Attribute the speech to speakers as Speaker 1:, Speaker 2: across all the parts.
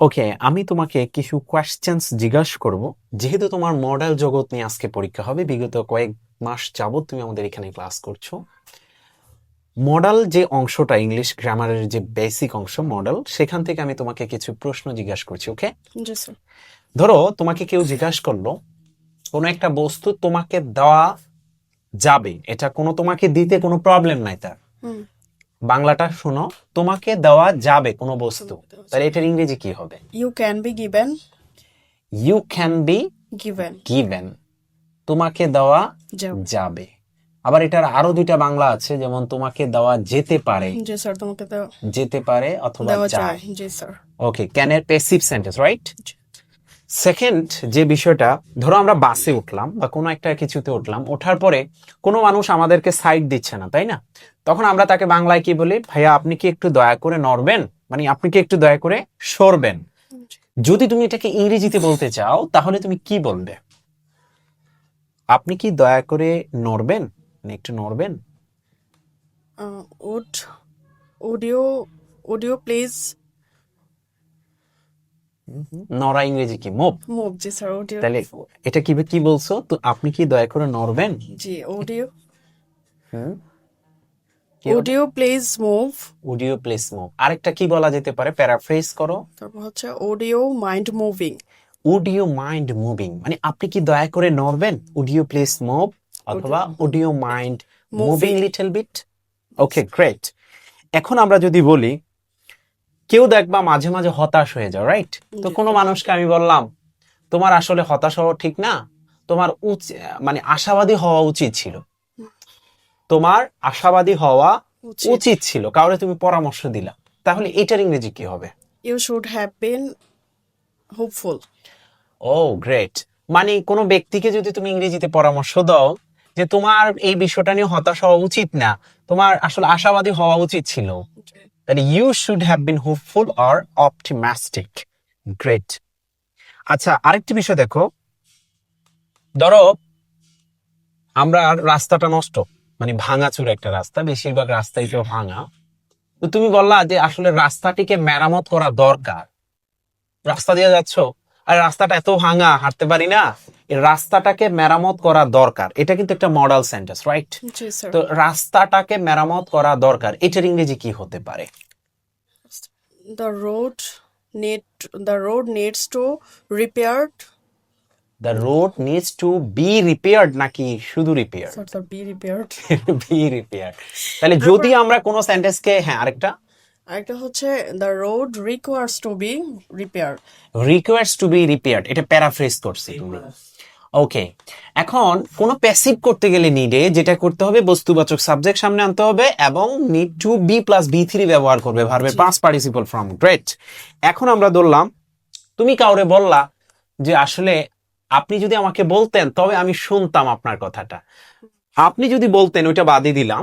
Speaker 1: ওকে আমি তোমাকে কিছু কোয়েশ্চেন্স জিজ্ঞাসা করব। যেহেতু তোমার মডেল জগৎ নিয়ে আজকে পরীক্ষা হবে বিগত কয়েক মাস যাবত তুমি আমাদের এখানে ক্লাস করছ। মডেল যে অংশটা ইংলিশ গ্রামারের যে বেসিক অংশ মডেল সেখান থেকে আমি তোমাকে কিছু প্রশ্ন জিজ্ঞাসা করছি ওকে ধরো তোমাকে কেউ জিজ্ঞাসা করল কোনো একটা বস্তু তোমাকে দেওয়া যাবে এটা কোনো তোমাকে দিতে কোনো প্রবলেম নাই তার। বাংলাটা শোনো তোমাকে দেওয়া যাবে কোনো বস্তু। তাহলে এটার ইংরেজি কি হবে?
Speaker 2: You can be given
Speaker 1: you can be
Speaker 2: given
Speaker 1: given তোমাকে দেওয়া যাবে। আবার এটার আরও দুইটা বাংলা আছে যেমন তোমাকে দেওয়া যেতে পারে।
Speaker 2: জি স্যার তোমাকে দেওয়া
Speaker 1: যেতে পারে অথবা যায়।
Speaker 2: জি স্যার।
Speaker 1: ওকে ক্যানের প্যাসিভ সেন্টেন্স রাইট সেকেন্ড যে বিষয়টা, ধরো আমরা বাসে উঠলাম বা কোনো একটা কিছুতে উঠলাম, ওঠার পরে কোনো মানুষ আমাদেরকে সাইড দিচ্ছে না, তাই না? তখন আমরা তাকে বাংলায় কি বলি? ভাইয়া, আপনি কি একটু দয়া করে নড়বেন? মানে আপনি কি একটু দয়া করে সরবেন? যদি তুমি এটাকে ইংরেজিতে বলতে চাও, তাহলে তুমি কি বলবে? আপনি কি দয়া করে নড়বেন? মানে একটু নড়বেন?
Speaker 2: উড উড ইউ প্লিজ
Speaker 1: নড়া ইংরেজি কি মুভ
Speaker 2: মুভ জি স্যার ইউ
Speaker 1: তাহলে এটা কি কি বলছো? তো আপনি কি দয়া করে নড়বেন?
Speaker 2: জি
Speaker 1: অডিও কি
Speaker 2: would please move
Speaker 1: would you please move আরেকটা কি বলা যেতে পারে? প্যারাফ্রেজ করো।
Speaker 2: তারপর হচ্ছে would you mind moving
Speaker 1: would you mind moving মানে আপনি কি দয়া করে নড়বেন? ইউ প্লেস মুভ অথবা you mind moving little bit okay great এখন আমরা যদি বলি কেউ দেখবা মাঝে মাঝে হতাশ হয়ে যাও রাইট তো কোনো মানুষকে আমি বললাম তোমার আসলে হতাশ হওয়া ঠিক না। তোমার মানে আশাবাদী হওয়া উচিত ছিল। তোমার আশাবাদী হওয়া
Speaker 2: উচিত।
Speaker 1: ছিল। কাউরে তুমি পরামর্শ দিলা। তাহলে এটার ইংরেজি কি হবে?
Speaker 2: You should have been hopeful
Speaker 1: O great মানে কোনো ব্যক্তিকে যদি তুমি ইংরেজিতে পরামর্শ দাও যে তোমার এই বিষয়টা নিয়ে হতাশ হওয়া উচিত না তোমার আসলে আশাবাদী হওয়া উচিত ছিল। তাহলে you should have been hopeful or optimistic great আচ্ছা আরেকটি বিষয় দেখো। ধরো, আমরা রাস্তাটা নষ্ট মানে ভাঙা ভাঙাচুর একটা রাস্তা, বেশিরভাগ রাস্তাই তো ভাঙা। তো তুমি বললা যে আসলে রাস্তাটিকে মেরামত করা দরকার। রাস্তা দিয়ে যাচ্ছ আর রাস্তাটা এত ভাঙা হাঁটতে পারি না। রাস্তাটাকে মেরামত করা দরকার। এটা কিন্তু একটা মডেল সেন্টেন্স রাইট তো রাস্তাটাকে মেরামত করা দরকার। এটার ইংরেজি কি হতে পারে?
Speaker 2: The road need the road needs to repaired.
Speaker 1: The road needs to be repaired নাকি শুধু
Speaker 2: of be repaired.
Speaker 1: Be repair তাহলে যদি আমরা কোনো সেন্টেন্সকে হ্যাঁ আরেকটা।
Speaker 2: আরেকটা হচ্ছে the road requires to be repaired.
Speaker 1: Requires to be repaired এটা প্যারাফ্রেজ করছি তুমি ওকে এখন কোনো প্যাসিভ করতে গেলে নিডে যেটা করতে হবে বস্তুবাচক সাবজেক্ট সামনে আনতে হবে এবং need to be plus be three ব্যবহার করবে ভার্বের পাঁচ পার্টিসিপল ফ্রম গ্রেট এখন আমরা ধরলাম তুমি কাউরে বললা যে আসলে আপনি যদি আমাকে বলতেন তবে আমি শুনতাম আপনার কথাটা। আপনি যদি বলতেন ওইটা বাদই দিলাম।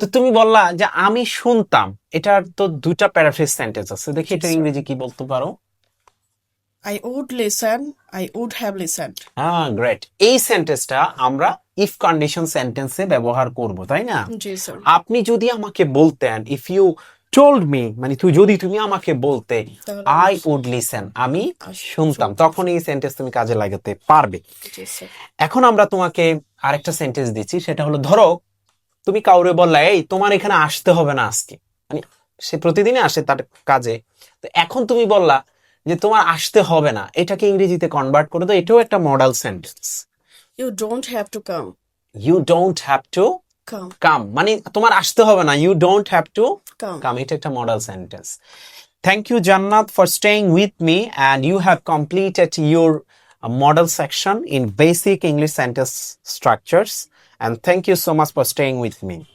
Speaker 1: তো তুমি বললা যে আমি শুনতাম। এটার তো দুটা প্যারাফ্রেজ সেন্টেন্স আছে। দেখি এটা ইংরেজি কি বলতে পারো।
Speaker 2: I would listen I would have listened
Speaker 1: হ্যাঁ গ্রেট এই সেন্টেন্সটা আমরা ইফ কন্ডিশন সেন্টেন্সে ব্যবহার করব তাই না?
Speaker 2: জি স্যার
Speaker 1: আপনি যদি আমাকে বলতেন ইফ ইউ টোল্ড মি মানে তুই যদি তুমি আমাকে বলতে আই উড লিসেন আমি শুনতাম। তখন এই সেন্টেন্স তুমি কাজে লাগাতে পারবে।
Speaker 2: জি স্যার
Speaker 1: এখন আমরা তোমাকে আরেকটা সেন্টেন্স দিচ্ছি সেটা হলো ধরো তুমি কাউরে বললা এই তোমার এখানে আসতে হবে না আজকে। মানে সে প্রতিদিনই আসে তার কাজে। তো এখন তুমি বললা যে তোমার আসতে হবে না। এটাকে ইংরেজিতে কনভার্ট করে দাও এটাও একটা model sentence
Speaker 2: you don't have to come
Speaker 1: you don't have to come মানে তোমার আসতে হবে না you don't have to come এটা একটা model sentence thank you Jannat for staying with me and you have completed your model section in basic English sentence structures and thank you so much for staying with me.